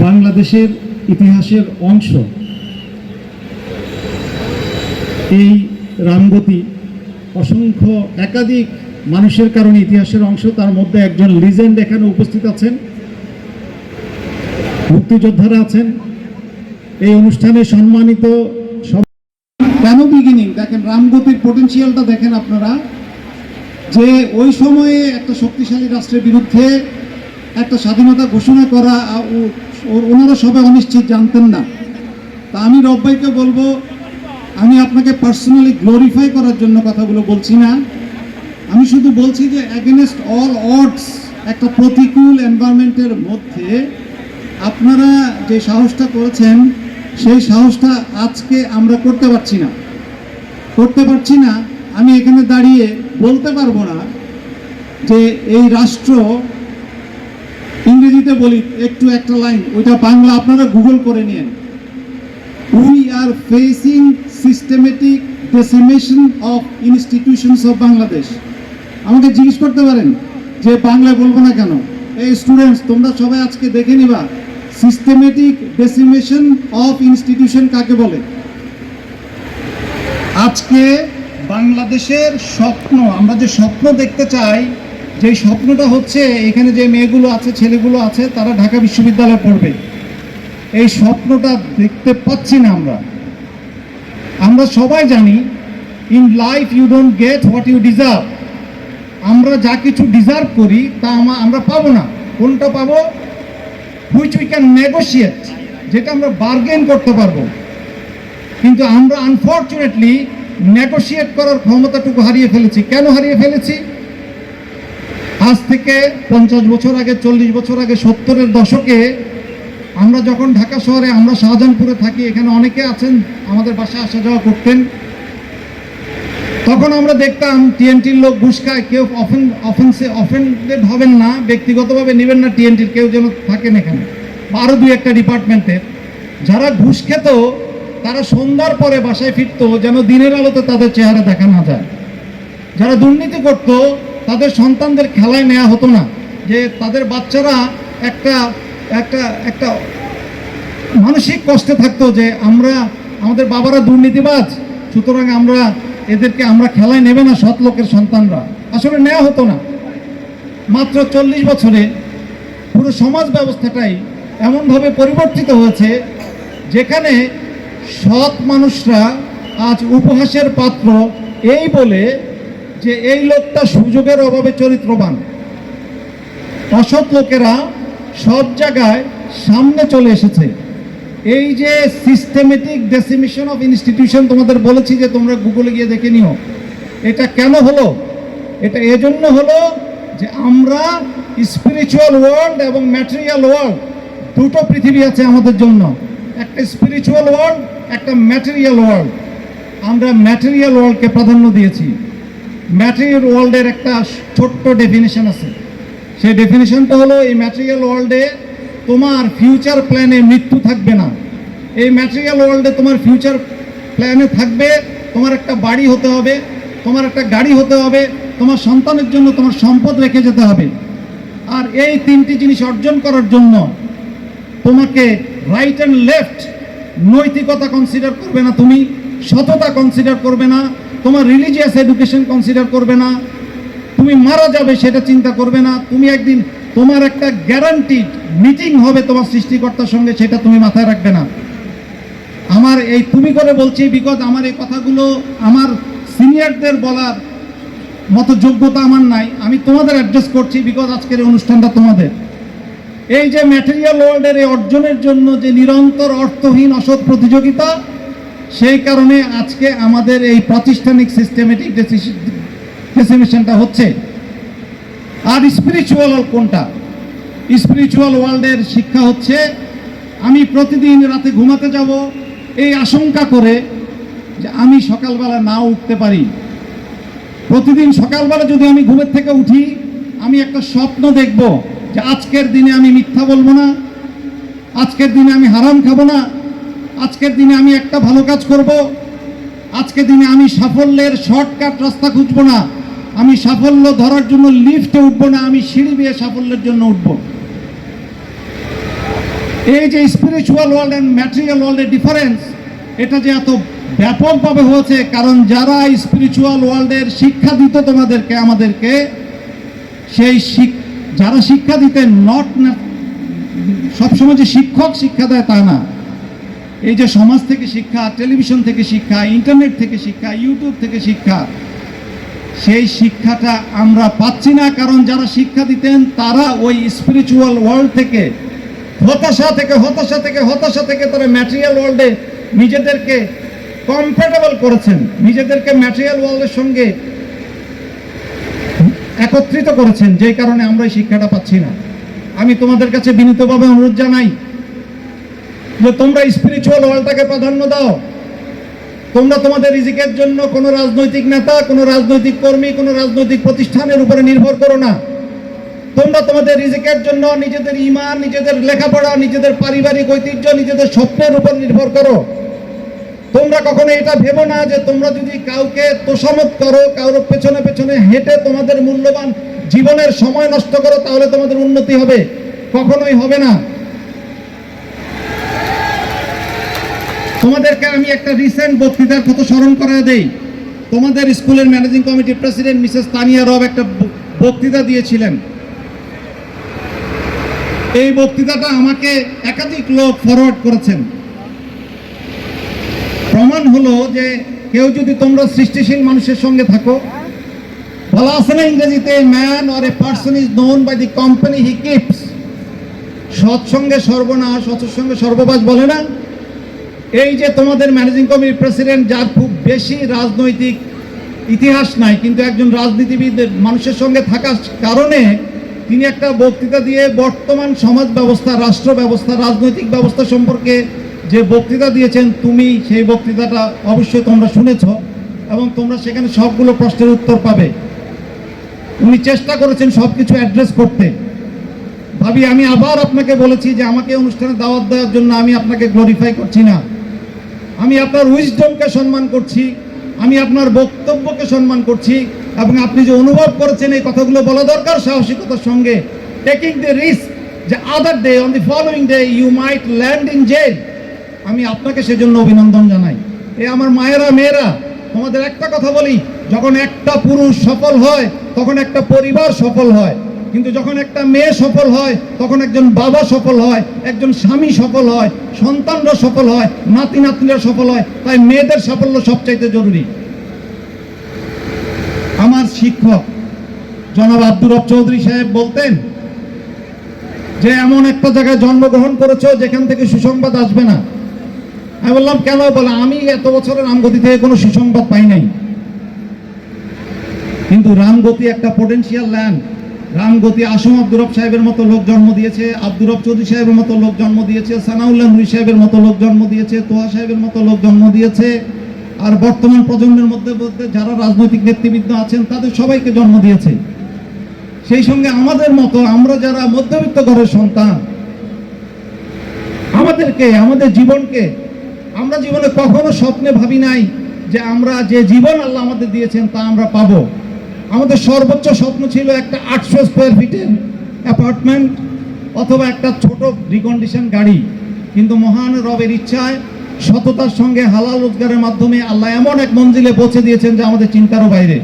বাংলাদেশের ইতিহাসের অংশ। এই রামগতি অসংখ্য একাধিক মানুষের কারণে ইতিহাসের অংশ, তার মধ্যে একজন লিজেন্ড এখানে উপস্থিত আছেন। মুক্তিযোদ্ধারা আছেন। এই অনুষ্ঠানে সম্মানিত কেন বিগিনিং দেখেন, রামগতির পোটেনশিয়ালটা দেখেন আপনারা। যে ওই সময়ে একটা শক্তিশালী রাষ্ট্রের বিরুদ্ধে একটা স্বাধীনতা ঘোষণা করা ওনারা সবাই অনিশ্চিত, জানতেন না। তা আমি রব্বাইকে বলব, আমি আপনাকে পার্সোনালি গ্লোরিফাই করার জন্য কথাগুলো বলছি না। আমি শুধু বলছি যে অ্যাগেনস্ট অল অডস একটা প্রতিকূল এনভায়রনমেন্টের মধ্যে আপনারা যে সাহসটা করেছেন, সেই সাহসটা আজকে আমরা করতে পারছি না। করতে পারছি না, আমি এখানে দাঁড়িয়ে বলতে পারব না যে এই রাষ্ট্র ইংরেজিতে বলি, একটু একটা লাইন, ওইটা বাংলা আপনারা গুগল করে নিন we are facing systematic decimation of institutions of Bangladesh আমাকে জিজ্ঞেস করতে পারেন যে বাংলায় বলব না কেন? এই স্টুডেন্টস তোমরা সবাই আজকে দেখে নিবা সিস্টেমেটিক ডেসিমেশন অফ ইনস্টিটিউশন কাকে বলে? আজকে বাংলাদেশের স্বপ্ন, আমরা যে স্বপ্ন দেখতে চাই যে স্বপ্নটা হচ্ছে এখানে যে মেয়েগুলো আছে, ছেলেগুলো আছে, তারা ঢাকা বিশ্ববিদ্যালয়ে পড়বে। এই স্বপ্নটা দেখতে পাচ্ছি না আমরা। আমরা সবাই জানি in life you don't get what you deserve আমরা যা কিছু ডিজার্ভ করি, তা আমরা পাবো না। কোনটা পাবো? হুইচ উই ক্যান নেগোশিয়েট যেটা আমরা বার্গেন করতে পারব। কিন্তু আমরা আনফর্চুনেটলি নেগোশিয়েট করার ক্ষমতাটুকু হারিয়ে ফেলেছি। কেন হারিয়ে ফেলেছি? আজ থেকে পঞ্চাশ বছর আগে, চল্লিশ বছর আগে, সত্তরের দশকে আমরা যখন ঢাকা শহরে, আমরা শাহজাহানপুরে থাকি, এখানে অনেকে আছেন, আমাদের বাসায় আসা যাওয়া করতেন। তখন আমরা দেখতাম, টিএনটির লোক ঘুষ খায় কেউ অফেন অফেন্সে অফেন্ডেড হবেন না, ব্যক্তিগতভাবে নেবেন না টিএনটির, কেউ যেন থাকেন এখানে। আরও দুই একটা ডিপার্টমেন্টের। যারা ঘুষ খেত, তারা সন্ধ্যার পরে বাসায় ফিরতো, যেন দিনের আলোতে তাদের চেহারা দেখা না যায়। যারা দুর্নীতি করত তাদের সন্তানদের খেলায় নেওয়া হতো না। যে তাদের বাচ্চারা একটা একটা একটা মানসিক কষ্টে থাকতো যে আমরা, আমাদের বাবারা দুর্নীতিবাজ, সুতরাং আমরা এদেরকে আমরা খেলায় নেবে না সৎ লোকের সন্তানরা। আসলে নেওয়া হতো না। মাত্র চল্লিশ বছরে পুরো সমাজ ব্যবস্থাটাই এমনভাবে পরিবর্তিত হয়েছে, যেখানে সৎ মানুষরা আজ উপহাসের পাত্র এই বলে যে এই লোকটা সুযোগের অভাবে চরিত্রবান। অসৎ লোকেরা সব জায়গায় সামনে চলে এসেছে। এই যে সিস্টেমেটিক ডেসিমিশন অফ ইনস্টিটিউশন তোমাদের বলেছি যে তোমরা গুগলে গিয়ে দেখে নিও, এটা কেন হলো? এটা এজন্য হলো যে আমরা স্পিরিচুয়াল ওয়ার্ল্ড এবং ম্যাটেরিয়াল ওয়ার্ল্ড দুটো পৃথিবী আছে আমাদের জন্য। একটা স্পিরিচুয়াল ওয়ার্ল্ড একটা ম্যাটেরিয়াল ওয়ার্ল্ড আমরা ম্যাটেরিয়াল ওয়ার্ল্ডকে প্রাধান্য দিয়েছি। ম্যাটেরিয়াল ওয়ার্ল্ডের একটা ছোট্ট ডেফিনেশন আছে। সেই ডেফিনেশনটা হলো, এই ম্যাটেরিয়াল ওয়ার্ল্ডে তোমার ফিউচার প্ল্যানে মৃত্যু থাকবে না। এই ম্যাটেরিয়াল ওয়ার্ল্ডে তোমার ফিউচার প্ল্যানে থাকবে, তোমার একটা বাড়ি হতে হবে, তোমার একটা গাড়ি হতে হবে, তোমার সন্তানের জন্য তোমার সম্পদ রেখে যেতে হবে। আর এই তিনটি জিনিস অর্জন করার জন্য তোমাকে রাইট অ্যান্ড লেফট নৈতিকতা কনসিডার করবে না তুমি। সততা কনসিডার করবে না, তোমার রিলিজিয়াস এডুকেশন কনসিডার করবে না, তুমি মারা যাবে সেটা চিন্তা করবে না, তুমি একদিন তোমার একটা গ্যারান্টিড মিটিং হবে তোমার সৃষ্টিকর্তার সঙ্গে, সেটা তুমি মাথায় রাখবে না। আমার এই তুমি করে বলছি বিকজ আমার এই কথাগুলো আমার সিনিয়রদের বলার মতো যোগ্যতা আমার নাই, আমি তোমাদের অ্যাড্রেস করছি বিকজ আজকের এই অনুষ্ঠানটা তোমাদের। এই যে ম্যাটেরিয়াল ওয়ার্ল্ডের এই অর্জনের জন্য যে নিরন্তর অর্থহীন, অসৎ প্রতিযোগিতা সেই কারণে আজকে আমাদের এই প্রাতিষ্ঠানিক সিস্টেমেটিক ডেসিমেশনটা হচ্ছে, আর স্পিরিচুয়াল কোনটা? স্পিরিচুয়াল ওয়ার্ল্ডের শিক্ষা হচ্ছে, আমি প্রতিদিন রাতে ঘুমাতে যাব, এই আশঙ্কা করে যে আমি সকালবেলা না উঠতে পারি। প্রতিদিন সকালবেলা যদি আমি ঘুমের থেকে উঠি, আমি একটা স্বপ্ন দেখব যে আজকের দিনে আমি মিথ্যা বলব না, আজকের দিনে আমি হারাম খাব না আজকের দিনে আমি একটা ভালো কাজ করব। আজকের দিনে আমি সাফল্যের শর্টকাট রাস্তা খুঁজবো না। আমি সাফল্য ধরার জন্য লিফটে উঠবো না, আমি সিঁড়ি বেয়ে সাফল্যের জন্য উঠবো। এই যে স্পিরিচুয়াল ওয়ার্ল্ড অ্যান্ড ম্যাটেরিয়াল ওয়ার্ল্ডের ডিফারেন্স এটা যে এত ব্যাপকভাবে হয়েছে, কারণ যারা স্পিরিচুয়াল ওয়ার্ল্ডের শিক্ষা দিত তোমাদেরকে, আমাদেরকে, সেই যারা শিক্ষা দিতেন নট সবসময় যে শিক্ষক শিক্ষা দেয় তা না। এই যে সমাজ থেকে শিক্ষা, টেলিভিশন থেকে শিক্ষা, ইন্টারনেট থেকে শিক্ষা, ইউটিউব থেকে শিক্ষা, সেই শিক্ষাটা আমরা পাচ্ছি না, কারণ যারা শিক্ষা দিতেন, তারা ওই স্পিরিচুয়াল ওয়ার্ল্ড থেকে, হতাশা থেকে হতাশা থেকে হতাশা থেকে তারা ম্যাটেরিয়াল ওয়ার্ল্ডে নিজেদেরকে কমফোর্টেবল করেছেন, নিজেদেরকে ম্যাটেরিয়াল ওয়ার্ল্ডের সঙ্গে একত্রিত করেছেন, যেই কারণে আমরা এই শিক্ষাটা পাচ্ছি না। আমি তোমাদের কাছে বিনীতভাবে অনুরোধ জানাই যে তোমরা স্পিরিচুয়াল ওয়ার্ল্ডটাকে প্রাধান্য দাও। তোমরা তোমাদের রিজিকের জন্য কোনো রাজনৈতিক নেতা, কোনো রাজনৈতিক কর্মী, কোনো রাজনৈতিক প্রতিষ্ঠানের উপরে নির্ভর করো না। তোমরা তোমাদের রিজিকের জন্য নিজেদের ইমান, নিজেদের লেখাপড়া, নিজেদের পারিবারিক ঐতিহ্য, নিজেদের স্বপ্নের উপর নির্ভর করো। তোমরা কখনো এটা ভেবো না যে তোমরা যদি কাউকে তোষামত করো কারোর পেছনে পেছনে হেঁটে তোমাদের মূল্যবান জীবনের সময় নষ্ট করো, তাহলে তোমাদের উন্নতি হবে। কখনোই হবে না। তোমাদেরকে আমি একটা রিসেন্ট বক্তৃতার কথা স্মরণ করা দেই। তোমাদের স্কুলের ম্যানেজিং কমিটির প্রেসিডেন্ট মিসেস তানিয়া রব একটা বক্তৃতা দিয়েছিলেন। এই বক্তৃতাটা আমাকে একাধিক লোক ফরওয়ার্ড করেছেন। প্রমাণ হলো যে কেউ যদি তোমরা সৃষ্টিশীল মানুষের সঙ্গে থাকো বলা আছে না ইংরেজিতে man or a person is known by the company he keeps সৎসঙ্গে সর্বনাশ সৎসঙ্গে সর্ববাস বলে না। এই যে তোমাদের ম্যানেজিং কমিটির প্রেসিডেন্ট যার খুব বেশি রাজনৈতিক ইতিহাস নাই, কিন্তু একজন রাজনীতিবিদ মানুষের সঙ্গে থাকার কারণে তিনি একটা বক্তৃতা দিয়ে বর্তমান সমাজ ব্যবস্থা, রাষ্ট্র ব্যবস্থা, রাজনৈতিক ব্যবস্থা সম্পর্কে যে বক্তৃতা দিয়েছেন, তুমি সেই বক্তৃতাটা অবশ্যই তোমরা শুনেছ এবং তোমরা সেখানে সবগুলো প্রশ্নের উত্তর পাবে। উনি চেষ্টা করেছেন সব কিছু অ্যাড্রেস করতে। ভাবি, আমি আবার আপনাকে বলেছি যে আমাকে অনুষ্ঠানে দাওয়াত দেওয়ার জন্য আমি আপনাকে গ্লোরিফাই করছি না। আমি আপনার উইজডমকে সম্মান করছি, আমি আপনার বক্তব্যকে সম্মান করছি, এবং আপনি যে অনুভব করেছেন এই কথাগুলো বলা দরকার সাহসিকতার সঙ্গে। টেকিং দ্য রিস্ক যে other day on the following day you might land in jail আমি আপনাকে সেজন্য অভিনন্দন জানাই। এ আমার মায়েরা, মেয়েরা, তোমাদের একটা কথা বলি, যখন একটা পুরুষ সফল হয়, তখন একটা পরিবার সফল হয়। কিন্তু যখন একটা মেয়ে সফল হয়, তখন একজন বাবা সফল হয়, একজন স্বামী সফল হয়, সন্তানরা সফল হয় নাতি নাতনিরা সফল হয়, তাই মেয়েদের সাফল্য সবচাইতে জরুরি। আমার শিক্ষক জনাব আব্দুর চৌধুরী সাহেব বলতেন, যে এমন একটা জায়গায় জন্মগ্রহণ করেছ যেখান থেকে সুসংবাদ আসবে না। আমি বললাম, কেন বলে? আমি এত বছরের রামগতি থেকে কোনো সুসংবাদ পাই নাই। কিন্তু রামগতি একটা পোটেন্সিয়াল ল্যান্ড রামগতি আসম আব্দুর রব সাহেবের মতো লোক জন্ম দিয়েছে, আব্দুর রব চৌধুরী সাহেবের মতো লোক জন্ম দিয়েছে, সানাউল্লাহ নুরি সাহেবের মতো লোক জন্ম দিয়েছে, তোহা সাহেবের মতো লোক জন্ম দিয়েছে। আর বর্তমান প্রজন্মের মধ্যে মধ্যে যারা রাজনৈতিক নেতৃবৃন্দ আছেন, তাদের সবাইকে জন্ম দিয়েছে। সেই সঙ্গে আমাদের মতো আমরা যারা মধ্যবিত্ত ঘরের সন্তান, আমাদেরকে, আমাদের জীবনকে, আমরা জীবনে কখনো স্বপ্নে ভাবি নাই যে আমরা যে জীবন আল্লাহ আমাদের দিয়েছেন তা আমরা পাবো। আমাদের সর্বোচ্চ স্বপ্ন ছিল একটা আটশো স্কোয়ার ফিটের অ্যাপার্টমেন্ট অথবা একটা ছোট রিকন্ডিশন গাড়ি। কিন্তু মহান রবের ইচ্ছায় সততার সঙ্গে হালাল রোজগারের মাধ্যমে আল্লাহ এমন এক মঞ্জিলে পৌঁছে দিয়েছেন যে আমাদের চিন্তারও বাইরে।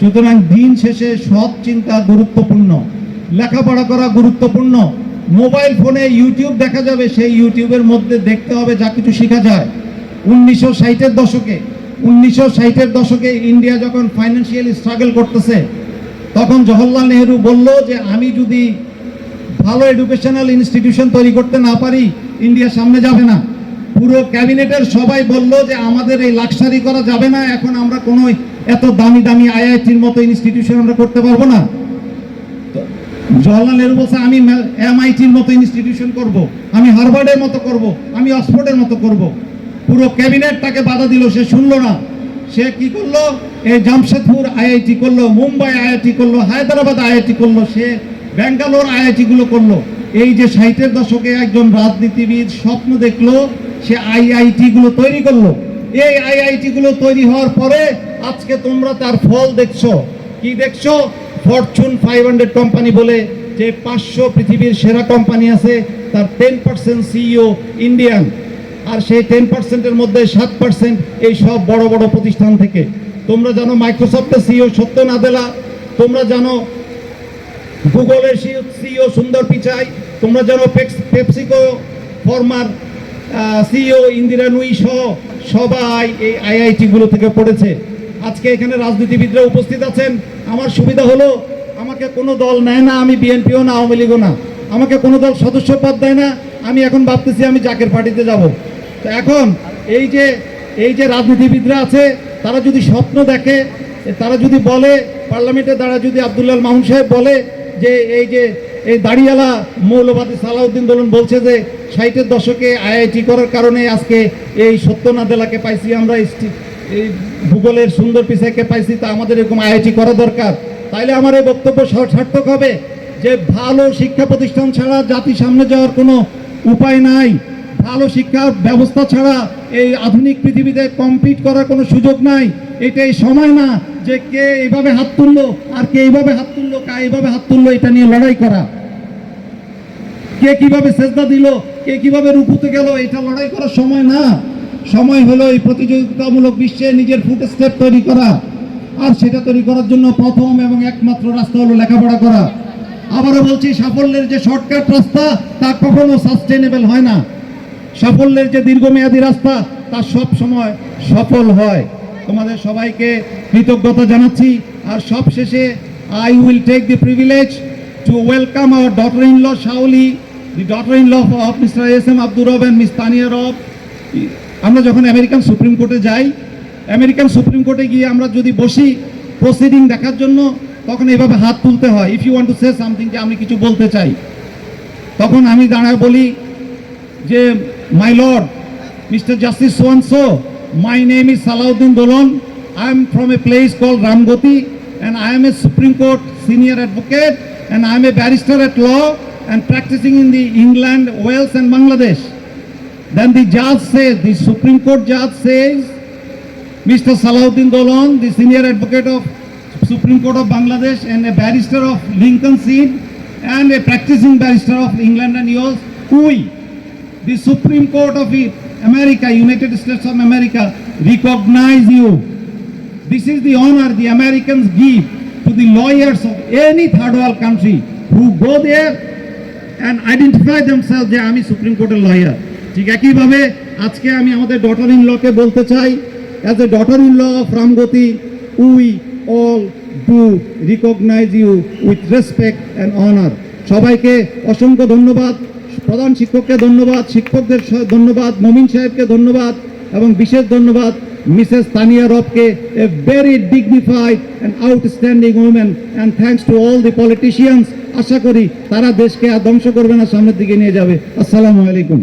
সুতরাং দিন শেষে সৎ চিন্তা গুরুত্বপূর্ণ, লেখাপড়া করা গুরুত্বপূর্ণ, মোবাইল ফোনে ইউটিউব দেখা যাবে, সেই ইউটিউবের মধ্যে দেখতে হবে যা কিছু শেখা যায়। উনিশশো ষাটের দশকে উনিশশো ষাটের দশকে ইন্ডিয়া যখন ফাইন্যান্সিয়াল স্ট্রাগল করতেছে, তখন জওহরলাল নেহরু বলল যে, আমি যদি ভালো এডুকেশনাল ইনস্টিটিউশন তৈরি করতে না পারি, ইন্ডিয়া সামনে যাবে না পুরো ক্যাবিনেটের সবাই বলল যে, আমাদের এই লাক্সারি করা যাবে না, এখন আমরা কোনো এত দামি দামি আইআইটির মতো ইনস্টিটিউশন আমরা করতে পারব না জওয়াহরলাল নেহরু বলছে, আমি এমআইটির মতো ইনস্টিটিউশন করব। আমি হার্ভার্ডের মতো করব। আমি অক্সফোর্ডের মতো করব। পুরো ক্যাবিনেট তাকে বাধা দিল, সে শুনলো না। সে কি করল? এই জামশেদপুর আইআইটি করল, মুম্বাই আইআইটি করল, হায়দ্রাবাদ আইআইটি করল, সে ব্যাঙ্গালোর আইআইটি গুলো করল। এই যে ষাটের দশকে একজন রাজনীতিবিদ স্বপ্ন দেখল, সে আইআইটি গুলো তৈরি করল। এই আইআইটি গুলো তৈরি হওয়ার পরে আজকে তোমরা তার ফল দেখছ। কি দেখছ? ফরচুন ফাইভ হান্ড্রেড কোম্পানি বলে যে পাঁচশো পৃথিবীর সেরা কোম্পানি আছে, তার টেন পার্সেন্ট সিইও ইন্ডিয়ান আর সেই টেন পার্সেন্টের মধ্যে সাত পার্সেন্ট এই সব বড় বড় প্রতিষ্ঠান থেকে। তোমরা জানো মাইক্রোসফটের সিইও সত্য নাদেলা তোমরা জানো গুগলের সিইও সুন্দর পিচাই, তোমরা জানো পেপস- PepsiCo former CEO Indra Nooyi সহ সবাই এই আইআইটিগুলো থেকে পড়েছে। আজকে এখানে রাজনীতিবিদরা উপস্থিত আছেন। আমার সুবিধা হলো আমাকে কোনো দল নেয় না, আমি বিএনপিও না, আওয়ামী লীগও না। আমাকে কোনো দল সদস্য পদ দেয় না, আমি এখন ভাবতেছি আমি জাকের পার্টিতে যাব। তো এখন এই যে এই যে রাজনীতিবিদরা আছে, তারা যদি স্বপ্ন দেখে, তারা যদি বলে, পার্লামেন্টে দ্বারা যদি আবদুল্লাহ মামুন সাহেব বলে যে এই যে, এই দাড়িয়ালা মৌলবাদী সালাউদ্দিন দোলন বলছে যে ষাটের দশকে আইআইটি করার কারণে আজকে এই সত্যনাদেলাকে পাইছি, আমরা এই ভূগোলের সুন্দর পিসাইকে পাইছি, তা আমাদের এরকম আইআইটি করা দরকার। তাইলে আমার এই বক্তব্য সার্থক হবে যে ভালো শিক্ষা প্রতিষ্ঠান ছাড়া জাতি সামনে যাওয়ার কোনো উপায় নাই। ভালো শিক্ষা ব্যবস্থা ছাড়া এই আধুনিক পৃথিবীতে কম্পিট করার কোনো সুযোগ নাই। এটা এই সময় না যে কে এইভাবে হাত তুললো আর কে এইভাবে হাত তুললো, কা এইভাবে হাত তুললো, এটা নিয়ে লড়াই করা। কে কীভাবে সেজদা দিল, কে কীভাবে রুকুতে গেল, এটা লড়াই করার সময় না। সময় হলো এই প্রতিযোগিতামূলক বিশ্বে নিজের ফুট স্টেপ তৈরি করা। আর সেটা তৈরি করার জন্য প্রথম এবং একমাত্র রাস্তা হলো লেখাপড়া করা। আবারও বলছি, সাফল্যের যে শর্টকাট রাস্তা, তা কখনো সাস্টেনেবল হয় না। সাফল্যের যে দীর্ঘমেয়াদী রাস্তা, তা সব সময় সফল হয়। তোমাদের সবাইকে কৃতজ্ঞতা জানাচ্ছি। আর সব শেষে I will take the privilege to welcome our daughter in law Shaoli the daughter in law of mister S M Abdur Rob and miss Tania রব আমরা যখন আমেরিকান সুপ্রিম কোর্টে যাই আমেরিকান সুপ্রিম কোর্টে গিয়ে আমরা যদি বসি প্রসিডিং দেখার জন্য, তখন এভাবে হাত তুলতে হয়। If you want to say something যে আমি কিছু বলতে চাই, তখন আমি দাঁড়ায় বলি যে my lord mister justice Swanson my name is Salauddin Dolon I am from a place call Ramgati and I am a supreme court senior advocate and I am a barrister at law and practising in the England Wales and Bangladesh Then the judge says, the Supreme Court judge says, Mr. Salahuddin Dolon, the senior advocate of Supreme Court of Bangladesh and a barrister of Lincoln Seat and a practicing barrister of England and yours, we, the Supreme Court of America, United States of America, recognize you. This is the honor the Americans give to the lawyers of any third world country who go there and identify themselves যে আমি supreme কোর্টের lawyer ঠিক একইভাবে আজকে আমি আমাদের daughter in লকে বলতে চাই as a daughter in law of Ramgati we all do recognise you with respect and honour সবাইকে অসংখ্য ধন্যবাদ প্রধান শিক্ষককে ধন্যবাদ, শিক্ষকদের ধন্যবাদ, মমিন সাহেবকে ধন্যবাদ, এবং বিশেষ ধন্যবাদ মিসেস তানিয়া রবকে a very dignified and outstanding women and thanks to all the politicians আশা করি তারা দেশকে আর ধ্বংস করবে না, সামনের দিকে নিয়ে যাবে। আসসালামু আলাইকুম।